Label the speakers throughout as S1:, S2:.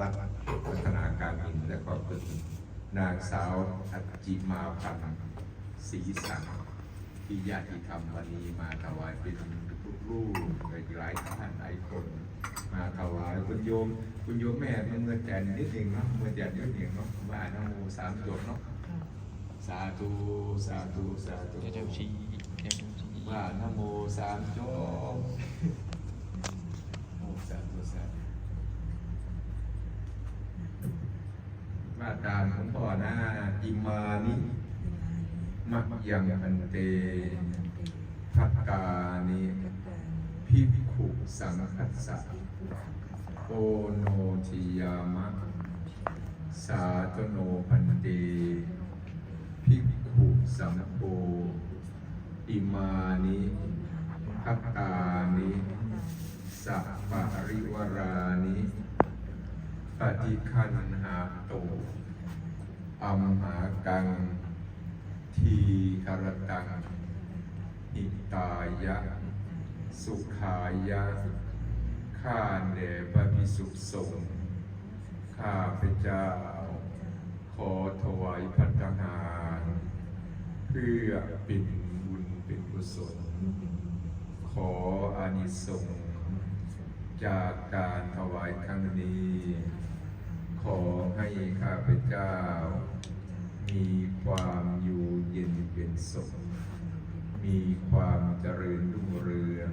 S1: รัตน์พัฒนาการมินและก็เป็นนางสาวอัจิมาพันธ์ศรีสังที่ญาติธรรมวันนี้มาถวายเป็นรูปๆหลายท่านหลายคนมาถวายคุณโยม คุณโยมแม่เมื่อแจนนิดหนึ่งเนาะเมื่อแจนนิดหนึ่งเนาะว่านะโมสามจบเนาะสาธุสาธุสาธุ
S2: เดี๋ยวเดี๋ยวชี้เดี๋ยวเดี๋ยวชี้
S1: ว่านโมสามจบโมสาธุสาธุ ว่าตามของพ่อนะอิมานิมักยังพันเตพักกานิพิกขุสังคัสสะโอโนทิยามะ สาธโนพันเตพิกขุสังโฆอิมานิพักกานิสัพปะริวรา ปฏิคันหาโตอัมหากัง ทีคารตังอิตายะ สุขายะ ข้าแด่พระพิสุสงข้าพเจ้า ขอถวายพัฒหาร เพื่อเป็นบุญเป็นกุศล ขออานิสงส์ จากการถวายครั้งนี้ ขอให้ข้าพเจ้า มีความอยู่เย็นเป็นสุข มีความเจริญรุ่งเรือง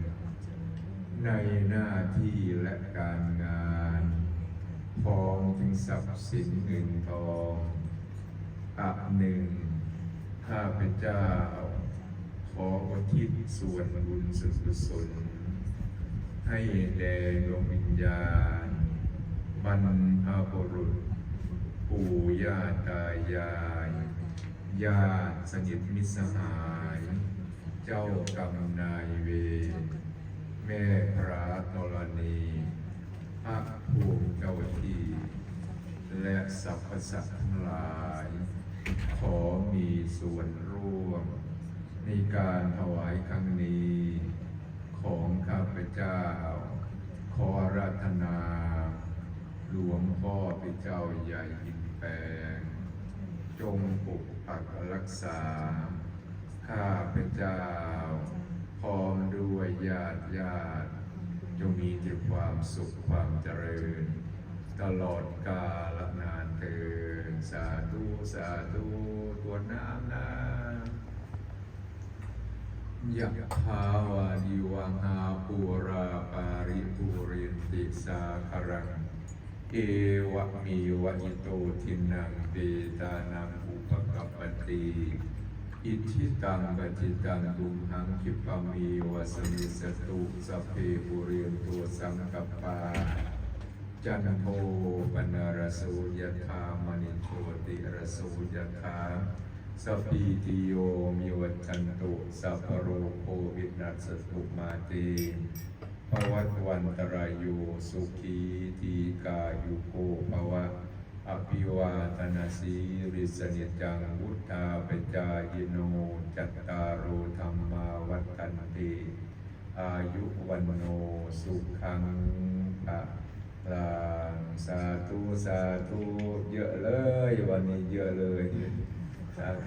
S1: ในหน้าที่และการงานพร้อมถึงทรัพย์สินเงินทองอับหนึ่งข้าพเจ้า ขออุทิศส่วนบุญสุดกุศล ให้แด่ดวงวิญญาณบรรพบุรุษ ปู่ย่าตายายญาติสนิทมิตรสหาย เจ้ากรรมนายเวรแม่พระธรณีพระภูมิเจ้าที่และสรรพสัตว์ทั้งหลาย ขอมีส่วนร่วม ในการถวายครั้งนี้ ของข้าพเจ้า ขออาราธนา หลวง พ่อเป็นเจ้าใหญ่ยินแปลง จงปกปักรักษา ข้าพเจ้า พร้อมด้วยญาติญาติจงมีแต่ความสุขความเจริญ ตลอดกาลนานเกินสาธุสาธุตัวน้ำนะยะภาวาดิวังหาปูราปาริปุเรนติสาคารัง เอวะมีวะอิโตทินังเปตานังอุปกัปปติอิทิตังปจิตังตุมหังคิปมีวะสมิสตุสพเพปุเรนตัวสังกัปปา จันโทปนารโสยธามณิโชติรโสยธาสพพีติโยมิวัจจันตุสัพโรโควินัสตุมาเตภวัตวันตรายโยสุขี ยุโกภวะอภิวาทนาสีริสนิจจังวุธาปจายโนจัตตารโอธรรมาวัฏันติอายุวันโนสุขังภะลางสาธุสาธุเยอะเลยวันนี้เยอะเลยสาธุ